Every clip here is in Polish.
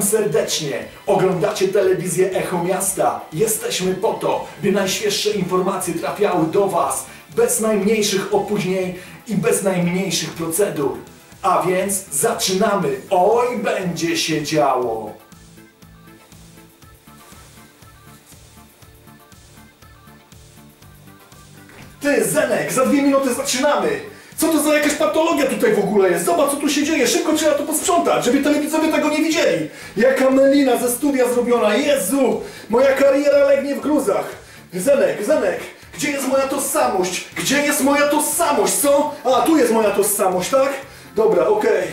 Witam serdecznie. Oglądacie telewizję Echo Miasta. Jesteśmy po to, by najświeższe informacje trafiały do Was bez najmniejszych opóźnień i bez najmniejszych procedur. A więc zaczynamy. Oj, będzie się działo. Ty, Zenek, za dwie minuty zaczynamy! Co to za jakaś patologia tutaj w ogóle jest? Zobacz, co tu się dzieje. Szybko trzeba to posprzątać, żeby telewidzowie tego nie widzieli. Jaka melina ze studia zrobiona. Jezu! Moja kariera legnie w gruzach. Zenek, Zenek, gdzie jest moja tożsamość? Gdzie jest moja tożsamość, co? A, tu jest moja tożsamość, tak? Dobra, okej.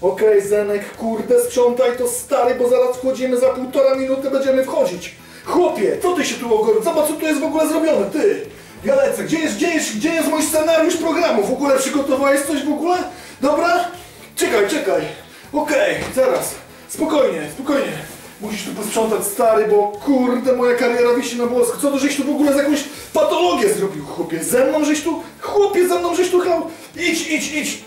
Okej, Zenek, kurde, sprzątaj to stary, bo zaraz wchodzimy, za półtora minuty będziemy wchodzić. Chłopie, co ty się tu ogorł? Zobacz, co tu jest w ogóle zrobione, ty! Lecę, gdzie jest, gdzie jest, gdzie jest mój scenariusz programu? W ogóle przygotowałeś coś w ogóle? Dobra? Czekaj, czekaj. Okej, zaraz. Spokojnie, spokojnie. Musisz tu posprzątać stary, bo kurde, moja kariera wisi na włosku. Co to, żeś tu w ogóle z jakąś patologię zrobił, chłopie? Ze mną żeś tu, chłopie, ze mną żeś tu chał. Idź, idź, idź.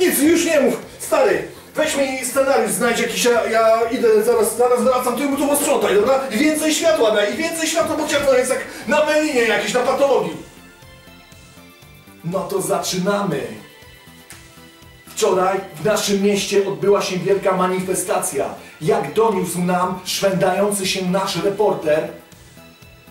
Nic, już nie mów. Stary, weź mi scenariusz, znajdź jakiś, ja, ja idę, zaraz, zaraz wracam, ty mu to posprzątaj, dobra? I więcej światła daj, i więcej światła, bo ciepło jest jak na melinie jakiejś, na patologii. No to zaczynamy. Wczoraj w naszym mieście odbyła się wielka manifestacja. Jak doniósł nam szwendający się nasz reporter,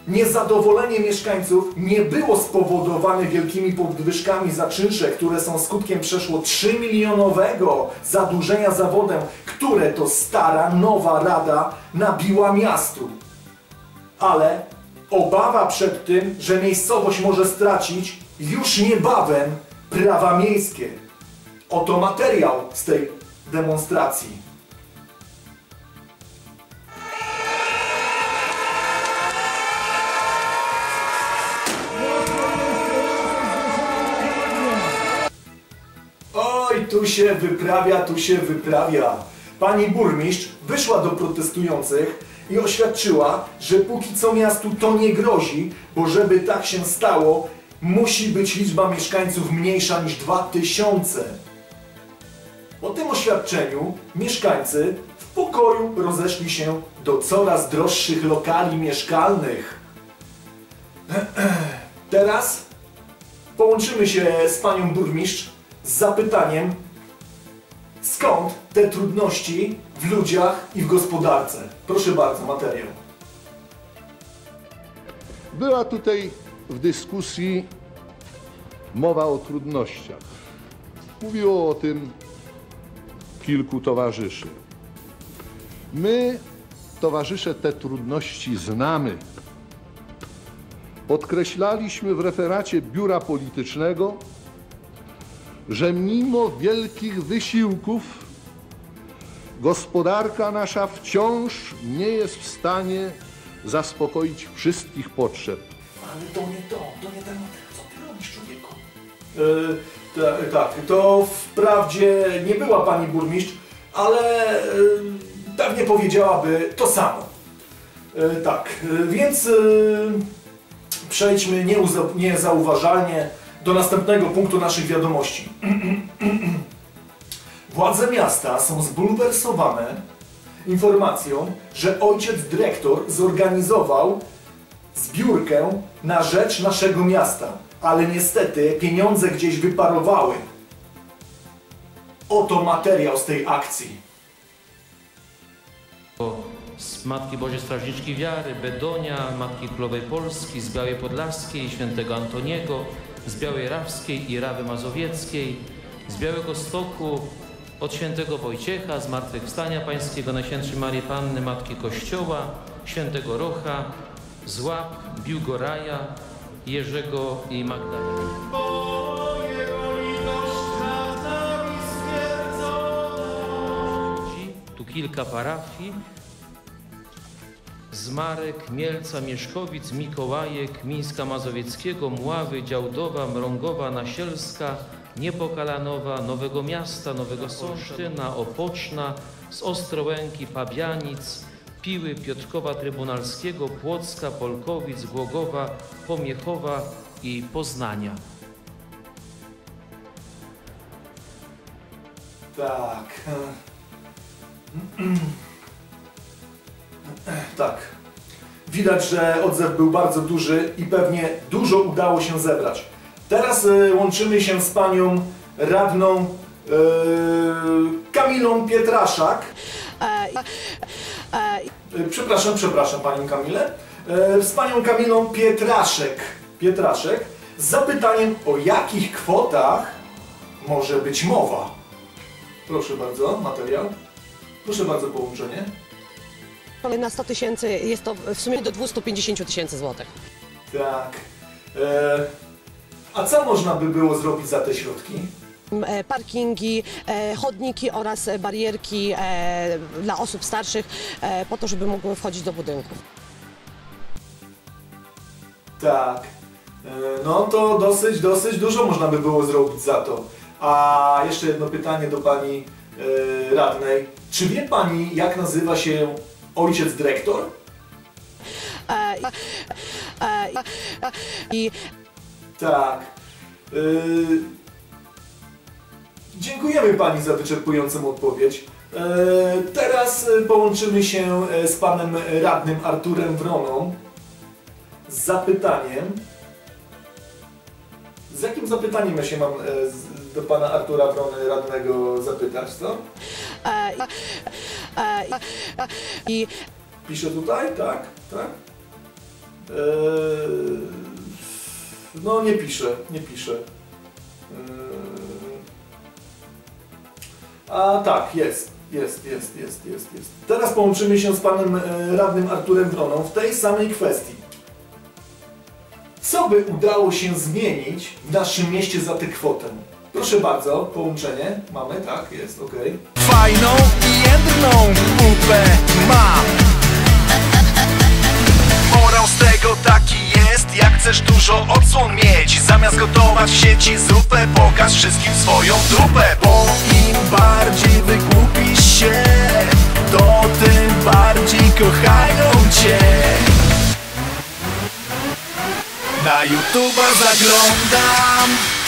Niezadowolenie mieszkańców nie było spowodowane wielkimi podwyżkami za czynsze, które są skutkiem przeszło 3 milionowego zadłużenia za wodę, które to stara, nowa rada nabiła miastu. Ale obawa przed tym, że miejscowość może stracić już niebawem prawa miejskie. Oto materiał z tej demonstracji. Tu się wyprawia, tu się wyprawia. Pani burmistrz wyszła do protestujących i oświadczyła, że póki co miastu to nie grozi, bo żeby tak się stało, musi być liczba mieszkańców mniejsza niż 2000. Po tym oświadczeniu mieszkańcy w pokoju rozeszli się do coraz droższych lokali mieszkalnych. Teraz połączymy się z panią burmistrz z zapytaniem, skąd te trudności w ludziach i w gospodarce. Proszę bardzo, materiał. Była tutaj w dyskusji mowa o trudnościach. Mówiło o tym kilku towarzyszy. My, towarzysze, te trudności znamy. Podkreślaliśmy w referacie biura politycznego, że mimo wielkich wysiłków gospodarka nasza wciąż nie jest w stanie zaspokoić wszystkich potrzeb. Ale to nie to, to nie ten materiał. Co ty robisz, człowieku? E, tak, to wprawdzie nie była pani burmistrz, ale e, pewnie powiedziałaby to samo. E, tak, więc przejdźmy nieuza- niezauważalnie do następnego punktu naszych wiadomości. Władze miasta są zbulwersowane informacją, że ojciec dyrektor zorganizował zbiórkę na rzecz naszego miasta, ale niestety pieniądze gdzieś wyparowały. Oto materiał z tej akcji. z Matki Bożej Strażniczki Wiary, Bedonia, Matki Królowej Polski, z Białej Podlaskiej, Świętego Antoniego, z Białej Rawskiej i Rawy Mazowieckiej, z Białego Stoku, od Świętego Wojciecha, z Zmartwychwstania Pańskiego, Najświętszej Marii Panny, Matki Kościoła, Świętego Rocha, z Łap, Biłgoraja, Jerzego i Magdaleny. Tu kilka parafii, Zmarek, Mielca, Mieszkowic, Mikołajek, Mińska Mazowieckiego, Mławy, Działdowa, Mrągowa, Nasielska, Niepokalanowa, Nowego Miasta, Nowego Sąsztyna, Opoczna, z Ostrołęki, Pabianic, Piły, Piotrkowa Trybunalskiego, Płocka, Polkowic, Głogowa, Pomiechowa i Poznania. Tak. Tak. Widać, że odzew był bardzo duży i pewnie dużo udało się zebrać. Teraz e, łączymy się z panią radną e, Kamilą Pietraszak. E, Przepraszam, przepraszam panią Kamilę. Z panią Kamilą Pietraszek. Pietraszek z zapytaniem o jakich kwotach może być mowa. Proszę bardzo, materiał. Proszę bardzo, połączenie. Na 100 tysięcy jest to w sumie do 250 tysięcy złotych. Tak. E, a co można by było zrobić za te środki? E, Parkingi, e, chodniki oraz barierki e, dla osób starszych po to, żeby mogły wchodzić do budynków. Tak. No to dosyć, dosyć dużo można by było zrobić za to. A jeszcze jedno pytanie do pani radnej. Czy wie pani, jak nazywa się ojciec dyrektor? E, e, e, I Tak. Yy, Dziękujemy Pani za wyczerpującą odpowiedź. Yy, Teraz połączymy się z Panem Radnym Arturem Wroną z zapytaniem. Z jakim zapytaniem ja się mam do Pana Artura Wrony Radnego zapytać, co? e, e, e, i Piszę tutaj, tak, tak. Eee, no nie piszę, nie piszę. Eee, a tak, jest, jest, jest, jest, jest, jest. Teraz połączymy się z panem e, radnym Arturem Wroną w tej samej kwestii. Co by udało się zmienić w naszym mieście za tę kwotę? Proszę bardzo, połączenie mamy, tak, jest, okej. Fajną i jedną kupę mam Morał z tego taki jest Jak chcesz dużo odsłon mieć. Zamiast gotować w sieci zupę Pokaż wszystkim swoją dupę Bo im bardziej wygłupisz się To tym bardziej kochają cię. Na YouTube'a zaglądam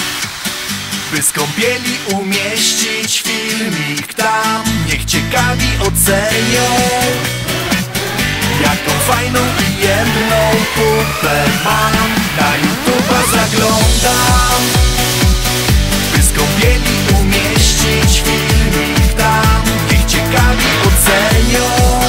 by z kąpieli umieścić filmik tam. Niech ciekawi ocenią Jaką fajną i jemną pupę mam Na YouTube'a zaglądam. By z kąpieli umieścić filmik tam. Niech ciekawi ocenią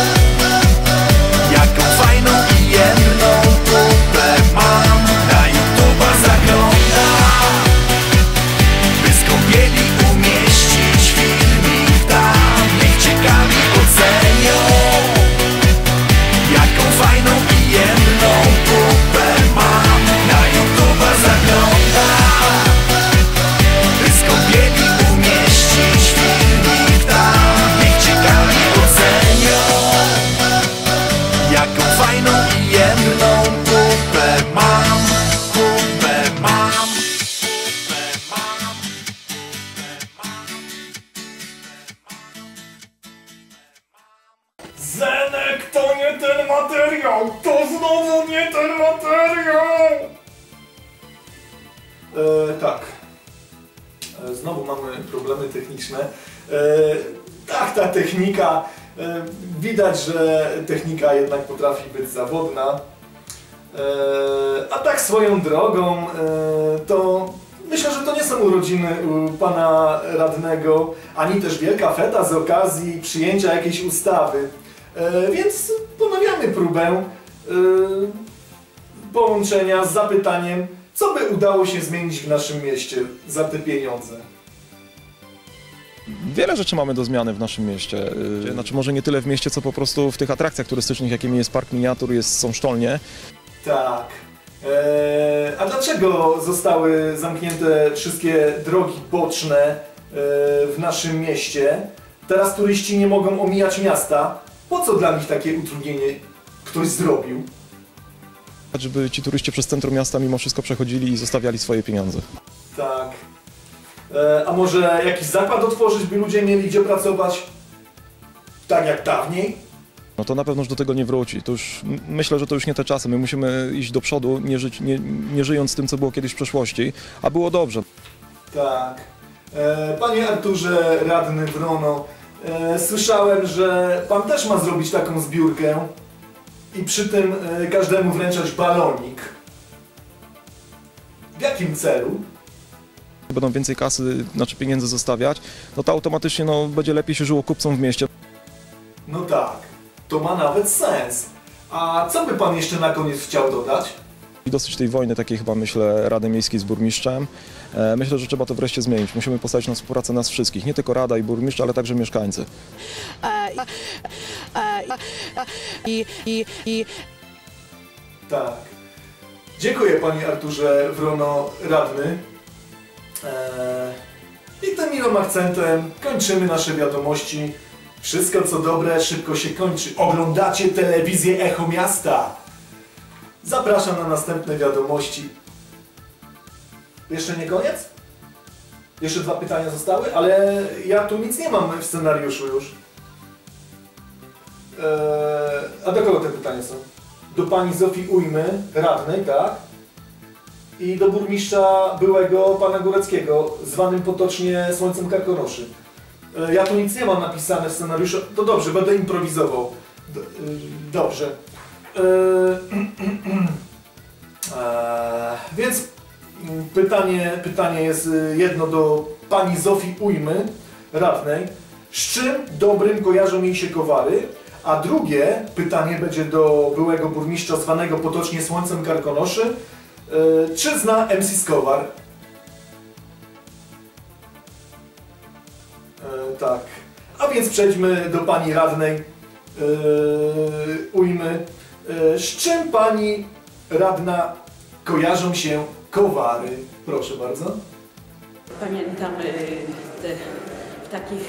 Jaką fajną i jemną pupę mam Pupę mam to nie ten materiał! To znowu nie ten materiał! E, tak. E, znowu mamy problemy techniczne. E, tak, ta technika. Widać, że technika jednak potrafi być zawodna. E, a tak swoją drogą, e, to myślę, że to nie są urodziny pana radnego, ani też wielka feta z okazji przyjęcia jakiejś ustawy. E, więc ponawiamy próbę połączenia z zapytaniem, co by udało się zmienić w naszym mieście za te pieniądze. Wiele rzeczy mamy do zmiany w naszym mieście. Yy, Znaczy może nie tyle w mieście, co po prostu w tych atrakcjach turystycznych, jakimi jest Park Miniatur, jest, są sztolnie. Tak. E, a dlaczego zostały zamknięte wszystkie drogi boczne e, w naszym mieście? Teraz turyści nie mogą omijać miasta. Po co dla nich takie utrudnienie ktoś zrobił? Żeby ci turyści przez centrum miasta mimo wszystko przechodzili i zostawiali swoje pieniądze. Tak. E, a może jakiś zakład otworzyć, by ludzie mieli gdzie pracować? Tak jak dawniej? No to na pewno już do tego nie wróci. To już, myślę, że to już nie te czasy. My musimy iść do przodu, nie, żyć, nie, nie żyjąc tym, co było kiedyś w przeszłości, a było dobrze. Tak. E, Panie Arturze, radny Wrono, E, słyszałem, że pan też ma zrobić taką zbiórkę i przy tym każdemu wręczać balonik. W jakim celu? Będą więcej kasy, znaczy pieniędzy zostawiać, no to automatycznie no, będzie lepiej się żyło kupcom w mieście. No tak, to ma nawet sens. A co by pan jeszcze na koniec chciał dodać? Dosyć tej wojny takiej chyba myślę Rady Miejskiej z burmistrzem. E, Myślę, że trzeba to wreszcie zmienić. Musimy postawić na współpracę nas wszystkich, nie tylko Rada i burmistrz, ale także mieszkańcy. I, i, i Tak. Dziękuję panie Arturze Wrono radny. Eee, I tym miłym akcentem kończymy nasze wiadomości. Wszystko co dobre szybko się kończy. Oglądacie telewizję Echo Miasta. Zapraszam na następne wiadomości. Jeszcze nie koniec? Jeszcze dwa pytania zostały, ale ja tu nic nie mam w scenariuszu już. Eee, a do kogo te pytania są? Do pani Zofii Ujmy, radnej, tak? I do burmistrza byłego pana Góreckiego, zwanym potocznie Słońcem Karkonoszy. E, Ja tu nic nie mam napisane w scenariuszu. To dobrze, będę improwizował. D- y, dobrze. E, e, więc pytanie, pytanie jest y, jedno do pani Zofii Ujmy, radnej. Z czym dobrym kojarzą jej się kowary? A drugie pytanie będzie do byłego burmistrza zwanego potocznie Słońcem Karkonoszy. E, Czy zna MC Skowar? E, tak. A więc przejdźmy do pani radnej e, Ujmy. E, z czym pani radna kojarzą się kowary? Proszę bardzo. Pamiętam te, w takich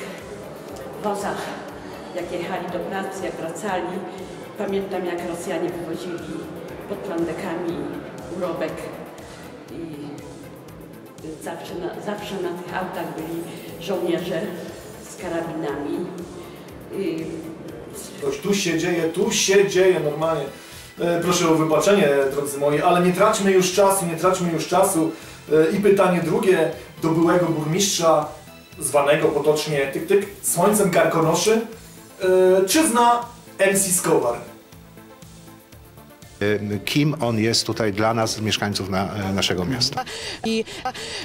wozach, jak jechali do pracy, jak wracali. Pamiętam, jak Rosjanie wywozili pod plandekami urobek i zawsze na, zawsze na tych autach byli żołnierze z karabinami. Y, Coś tu się dzieje, tu się dzieje normalnie. E, Proszę o wybaczenie, drodzy moi, ale nie traćmy już czasu, nie traćmy już czasu. E, I pytanie drugie do byłego burmistrza, zwanego potocznie tyk tyk, Słońcem Karkonoszy. E, Czy zna MC Skowar? Kim on jest tutaj dla nas, mieszkańców na, e, naszego miasta. i,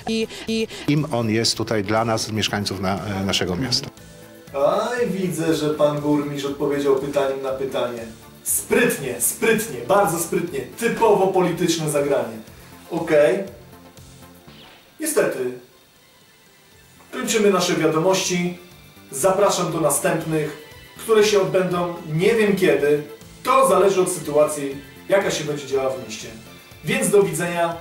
i, i Kim on jest tutaj dla nas, mieszkańców na, e, naszego miasta. Aj, widzę, że pan burmistrz odpowiedział pytaniem na pytanie. Sprytnie, sprytnie, bardzo sprytnie. Typowo polityczne zagranie. Okej. Niestety. Kończymy nasze wiadomości. Zapraszam do następnych, które się odbędą nie wiem kiedy. To zależy od sytuacji, jaka się będzie działa w mieście. Więc do widzenia.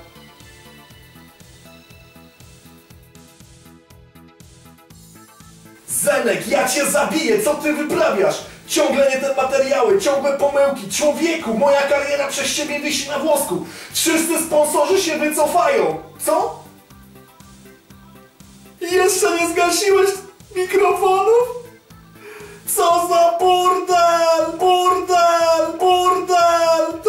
Zenek, ja cię zabiję, co ty wyprawiasz? Ciągle nie te materiały, ciągłe pomyłki. Człowieku, moja kariera przez ciebie wisi na włosku. Wszyscy sponsorzy się wycofają. Co? Jeszcze nie zgasiłeś mikrofonów? Co za burdel, burdel, burdel!